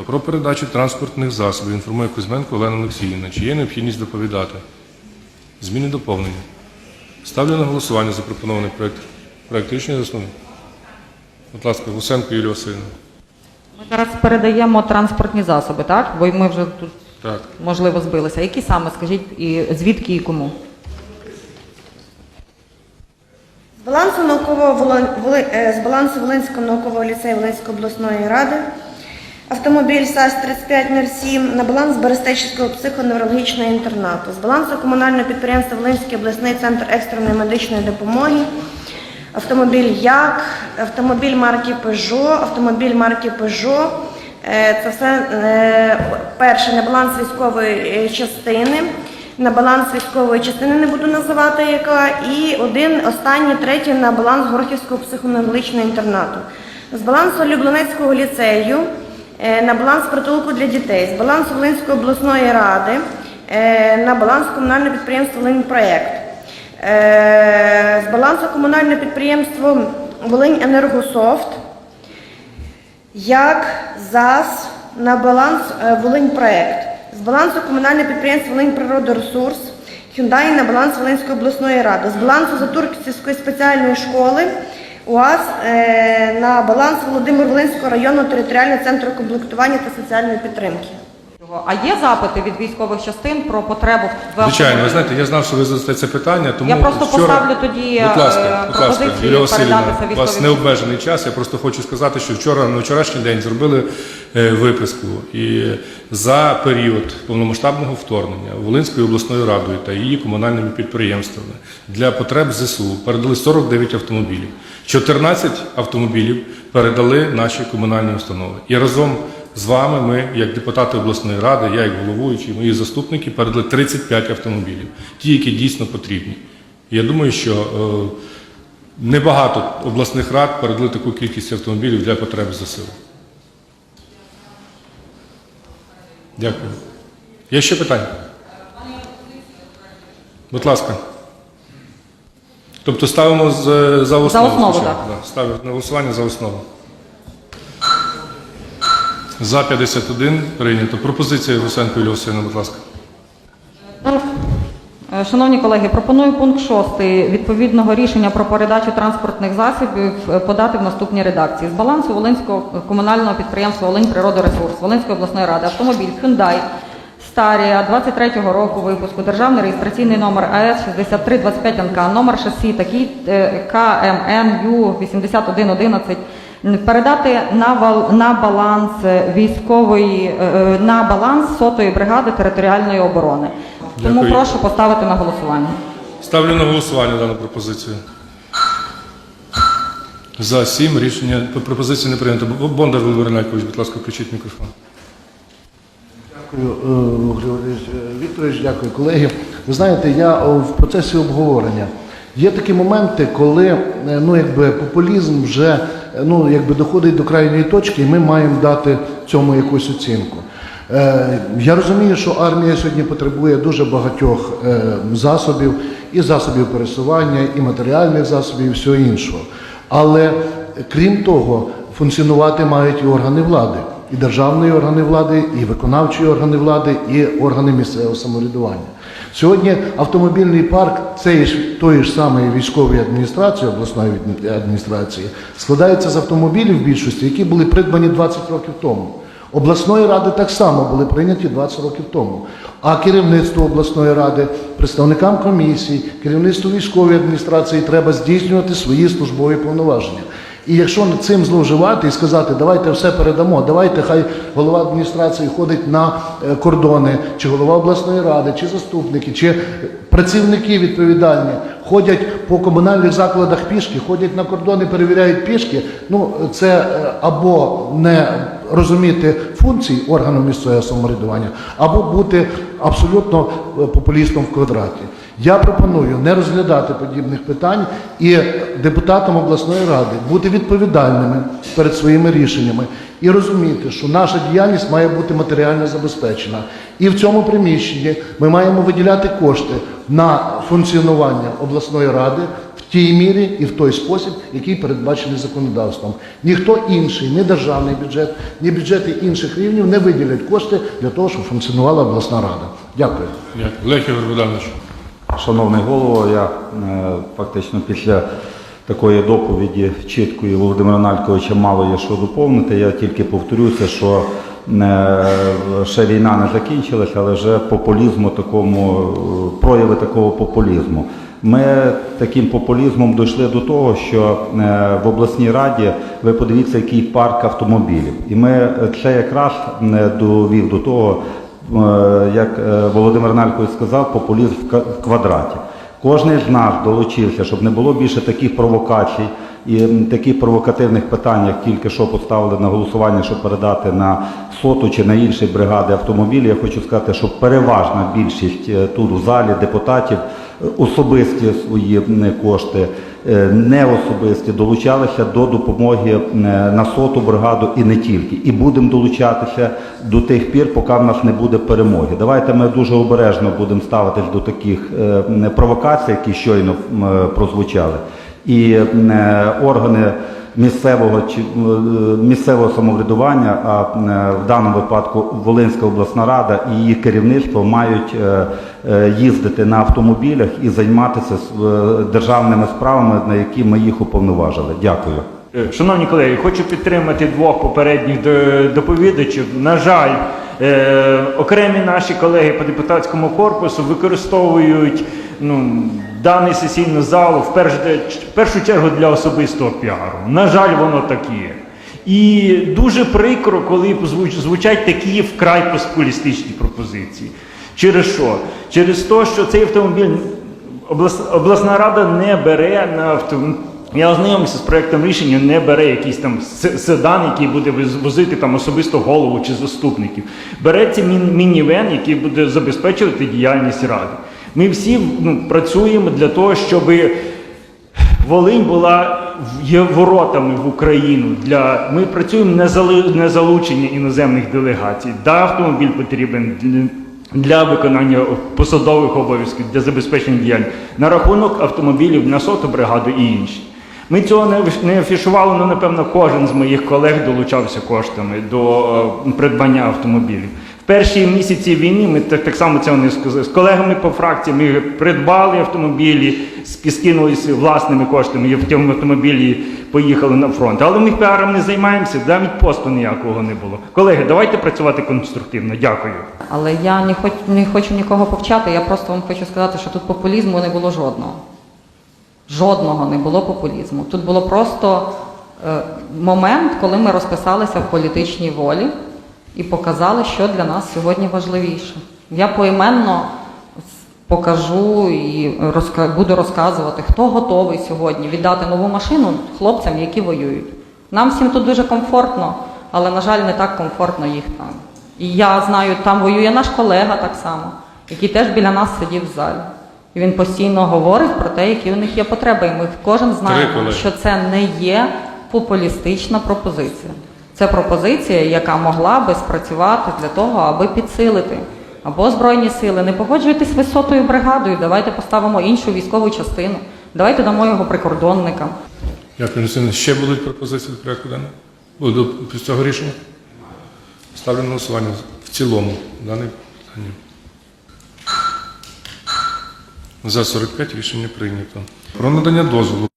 підприємства про передачу транспортних засобів інформує Кузьменко Олена Олексіївна. Чи є необхідність доповідати? Зміни доповнення. Ставлю на голосування запропонований проект. Проект рішення за. Будь ласка, Гусенко Юлія Васильівна. Ми зараз передаємо транспортні засоби, так? Бо ми вже тут, Так. можливо, збилися. Які саме, скажіть, і звідки і кому? З балансу наукового е, з балансу Волинського наукового ліцею Волинської обласної ради автомобіль САС 3507 на баланс Берестечівського психоневрологічного інтернату. З балансу комунального підприємства Волинський обласний центр екстреної медичної допомоги. Автомобіль Як, автомобіль марки Peugeot, автомобіль марки Peugeot. Е, Це все е, перше на баланс військової е, частини. На баланс військової частини не буду називати яка. І один, останній, третій на баланс Горохівського психоневрологічного інтернату. З балансу Люблинецького ліцею на баланс притулку для дітей, з балансу Волинської обласної ради е, на баланс комунального підприємства «Волиньпроект». Е, З балансу комунального підприємства Волинь Енергософт як ЗАС на баланс е, Волиньпроект. З балансу комунального підприємства Волинь Природоресурс, Hyundai на баланс Волинської обласної ради. З балансу Затурківської спеціальної школи УАЗ е, на баланс Володимир Волинського районного територіального центру комплектування та соціальної підтримки. А є запити від військових частин про потребу в Звичайно, ви знаєте, я знав, що ви задасте це питання, тому Я просто вчора... поставлю тоді, будь ласка, е, будь ласка, Юлія Васильівна, у вас необмежений час. Я просто хочу сказати, що вчора на вчорашній день зробили е, виписку і за період повномасштабного вторгнення Волинською обласною радою та її комунальними підприємствами для потреб ЗСУ передали 49 автомобілів. 14 автомобілів передали наші комунальні установи. І разом з вами ми, як депутати обласної ради, я як головуючий, мої заступники, передали 35 автомобілів, ті, які дійсно потрібні. Я думаю, що е, небагато обласних рад передали таку кількість автомобілів для потреб ЗСУ. Дякую. Є ще питання? Будь ласка. Тобто ставимо з- за основу. За основу, так. да. Ставимо на голосування за основу. За 51 прийнято. Пропозиція Гусенко Юлія Васильівна, будь ласка. Е, Шановні колеги, пропоную пункт 6 відповідного рішення про передачу транспортних засобів е, подати в наступній редакції. З балансу Волинського комунального підприємства Волинь Природоресурс Волинської обласної ради автомобіль Hyundai Старія 23-го року випуску державний реєстраційний номер АС 6325 НК, номер шасі такий е, КМН Ю 8111 передати на, вал- на баланс військової е, е, на баланс сотої бригади територіальної оборони. Тому Дякую. прошу поставити на голосування. Ставлю на голосування дану пропозицію. За 7 рішення пропозиція не прийнято. Бондар Володимир Найкович, будь ласка, включіть мікрофон. Дякую, е, Григорій Вікторович, дякую, колеги. Ви знаєте, я в процесі обговорення. Є такі моменти, коли е, ну, якби, популізм вже е, ну, якби, доходить до крайньої точки, і ми маємо дати цьому якусь оцінку. Е, Я розумію, що армія сьогодні потребує дуже багатьох е, засобів, і засобів пересування, і матеріальних засобів, і всього іншого. Але крім того, функціонувати мають і органи влади, і державні органи влади, і виконавчі органи влади, і органи місцевого самоврядування. Сьогодні автомобільний парк цієї ж тої ж самої військової адміністрації, обласної адміністрації, складається з автомобілів в більшості, які були придбані 20 років тому. Обласної ради так само були прийняті 20 років тому. А керівництво обласної ради, представникам комісій, керівництву військової адміністрації треба здійснювати свої службові повноваження. І якщо цим зловживати і сказати, давайте все передамо, давайте хай голова адміністрації ходить на е, кордони, чи голова обласної ради, чи заступники, чи працівники відповідальні ходять по комунальних закладах пішки, ходять на кордони, перевіряють пішки. Ну це е, або не розуміти функції органу місцевого самоврядування, або бути абсолютно е, популістом в квадраті. Я пропоную не розглядати подібних питань і депутатам обласної ради бути відповідальними перед своїми рішеннями і розуміти, що наша діяльність має бути матеріально забезпечена. І в цьому приміщенні ми маємо виділяти кошти на функціонування обласної ради в тій мірі і в той спосіб, який передбачений законодавством. Ніхто інший, ні державний бюджет, ні бюджети інших рівнів не виділять кошти для того, щоб функціонувала обласна рада. Дякую. Дякую. Шановний голово, я е, фактично після такої доповіді чіткої Володимира Нальковича мало є що доповнити. Я тільки повторюся, що е, ще війна не закінчилася, але вже популізму такому, прояви такого популізму. Ми таким популізмом дійшли до того, що е, в обласній раді ви подивіться, який парк автомобілів. І ми це якраз довів до того, як е, Володимир Налькович сказав, популізм в квадраті. Кожен з нас долучився, щоб не було більше таких провокацій і таких провокативних питань, як тільки що поставили на голосування, щоб передати на соту чи на інші бригади автомобілі. Я хочу сказати, що переважна більшість е, тут у залі депутатів е, особисті свої кошти, е, не особисті, долучалися до допомоги е, на соту бригаду і не тільки. І будемо долучатися до тих пір, поки в нас не буде перемоги. Давайте ми дуже обережно будемо ставитись до таких е, провокацій, які щойно е, прозвучали. І е, органи місцевого чи е, місцевого самоврядування, а е, в даному випадку Волинська обласна рада і її керівництво мають е, їздити на автомобілях і займатися державними справами, на які ми їх уповноважили. Дякую. Шановні колеги, хочу підтримати двох попередніх до- доповідачів. На жаль, окремі наші колеги по депутатському корпусу використовують ну, даний сесійний зал в, перш, в першу чергу для особистого піару. На жаль, воно так. І дуже прикро, коли звуч- звучать такі вкрай популістичні пропозиції. Через що? Через те, що цей автомобіль Облас, обласна рада не бере на авто. Я ознайомився з проектом рішення, не бере якийсь там седан, який буде возити там особисто голову чи заступників. Береться мін- мінівен, який буде забезпечувати діяльність ради. Ми всі ну, працюємо для того, щоб Волинь була воротами в Україну. Для ми працюємо не зали- не залучення іноземних делегацій. Да, автомобіль потрібен для, виконання посадових обов'язків, для забезпечення діяльності. На рахунок автомобілів на соту бригаду і інші. Ми цього не, афішували, але напевно кожен з моїх колег долучався коштами до е, придбання автомобілів. Перші місяці війни ми так, так само цього не сказали. З колегами по фракції ми придбали автомобілі, сп- скинулися власними коштами, і в цьому автомобілі поїхали на фронт. Але ми піаром не займаємося, навіть посту ніякого не було. Колеги, давайте працювати конструктивно. Дякую. Але я не хочу, не хочу нікого повчати, я просто вам хочу сказати, що тут популізму не було жодного. Жодного не було популізму. Тут було просто е, момент, коли ми розписалися в політичній волі і показали, що для нас сьогодні важливіше. Я поіменно покажу і розка- буду розказувати, хто готовий сьогодні віддати нову машину хлопцям, які воюють. Нам всім тут дуже комфортно, але, на жаль, не так комфортно їх там. І я знаю, там воює наш колега так само, який теж біля нас сидів в залі. І він постійно говорить про те, які у них є потреби. І ми кожен знаємо, що це не є популістична пропозиція. Це пропозиція, яка могла би спрацювати для того, аби підсилити або збройні сили. Не погоджуйтесь висотою бригадою, давайте поставимо іншу військову частину, давайте дамо його прикордонникам. Дякую, Люсина. Ще будуть пропозиції до порядку денного? Буде до після цього рішення? Ставлю на голосування в цілому дане питання. За 45 рішення прийнято. Про надання дозволу